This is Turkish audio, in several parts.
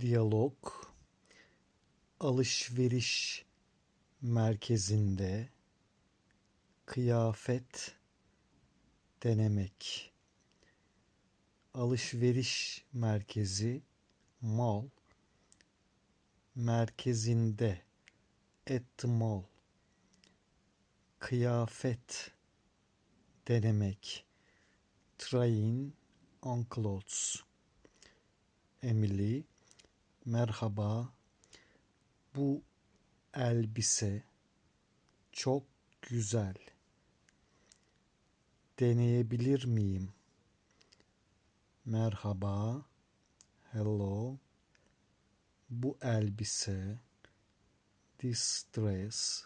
diyalog alışveriş merkezinde kıyafet denemek. Alışveriş merkezi mall merkezinde at the mall. Kıyafet denemek. Trying on clothes. Emily merhaba. Bu elbise çok güzel. Deneyebilir miyim? Merhaba. Hello. Bu elbise this dress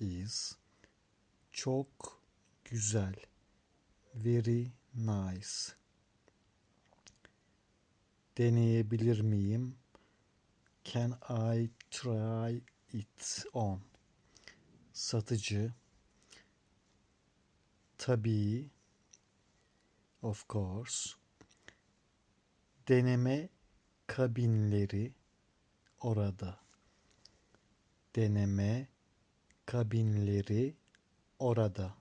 is çok güzel. Very nice deneyebilir miyim? Can I try it on? Satıcı. Tabii. Of course. Deneme kabinleri orada. Deneme kabinleri orada.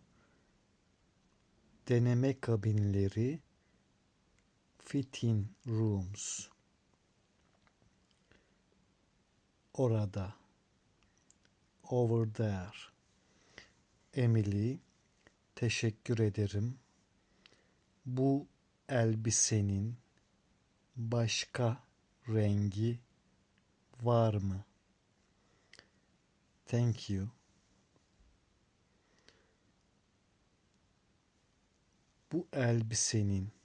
Deneme kabinleri fitting rooms orada over there Emily teşekkür ederim bu elbisenin başka rengi var mı? Thank you. Bu elbisenin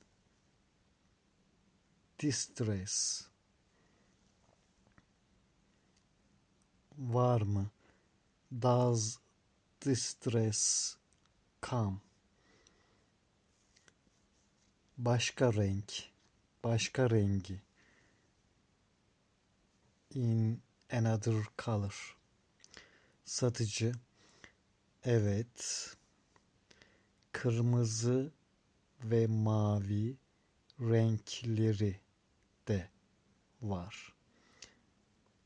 this dress var mı? Does this dress come? Başka renk, başka rengi. In another color. Satıcı, evet, kırmızı ve mavi renkleri de var.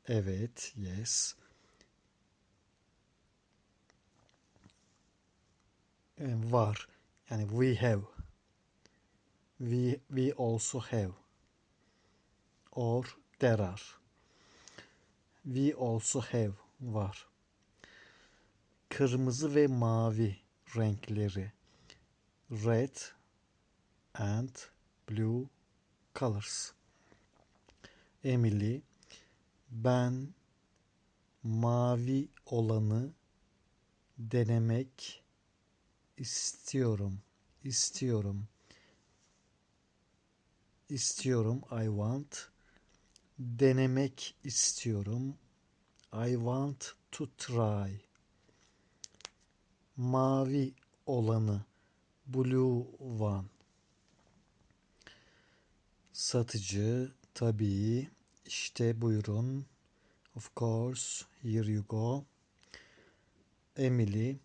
Evet, yes. E, var. Yani we have. We, we also have. Or there are. We also have var. Kırmızı ve mavi renkleri. Red and blue colors. Emily ben mavi olanı denemek istiyorum. İstiyorum. İstiyorum. I want. Denemek istiyorum. I want to try. Mavi olanı. Blue one. Satıcı tabii. İşte buyurun. Of course. Here you go. Emily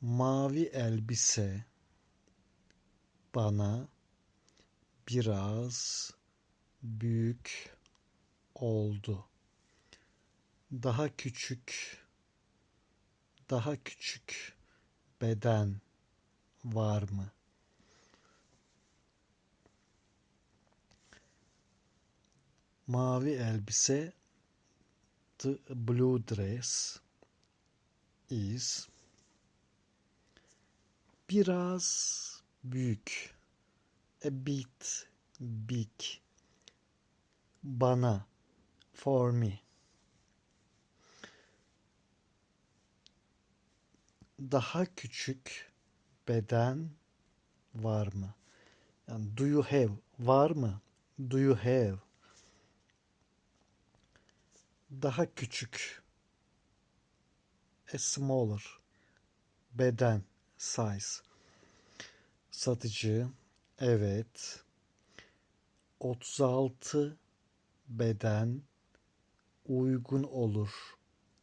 mavi elbise bana biraz büyük oldu. Daha küçük daha küçük beden var mı? Mavi elbise the blue dress is biraz büyük a bit big bana for me daha küçük beden var mı? Yani do you have var mı? Do you have daha küçük a smaller beden size satıcı evet 36 beden uygun olur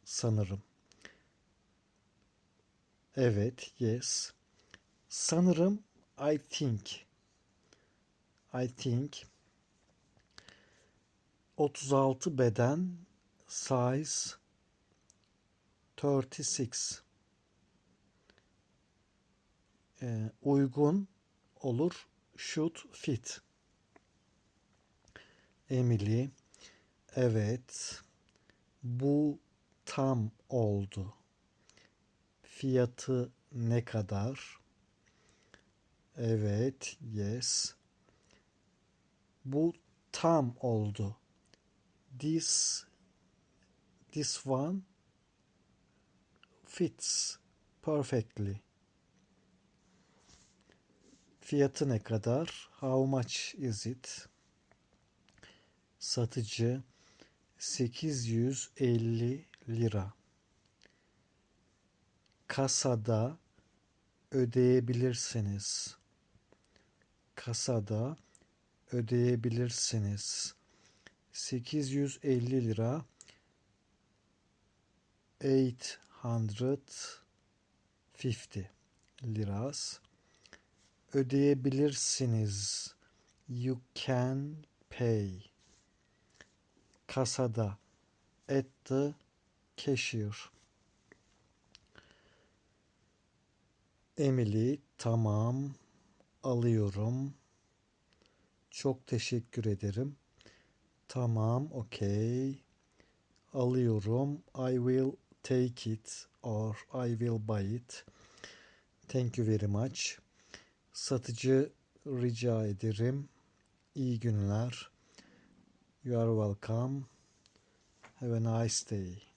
sanırım. Evet, yes. Sanırım I think. I think 36 beden size 36 Ee, uygun olur should fit. Emily evet bu tam oldu. Fiyatı ne kadar? Evet yes. Bu tam oldu. This this one fits perfectly. Fiyatı ne kadar? How much is it? Satıcı 850 lira. Kasada ödeyebilirsiniz. Kasada ödeyebilirsiniz. 850 lira 850 liras ödeyebilirsiniz. You can pay. Kasada at the cashier. Emily tamam alıyorum. Çok teşekkür ederim. Tamam, okey. Alıyorum. I will take it or I will buy it. Thank you very much. Satıcı rica ederim. İyi günler. You are welcome. Have a nice day.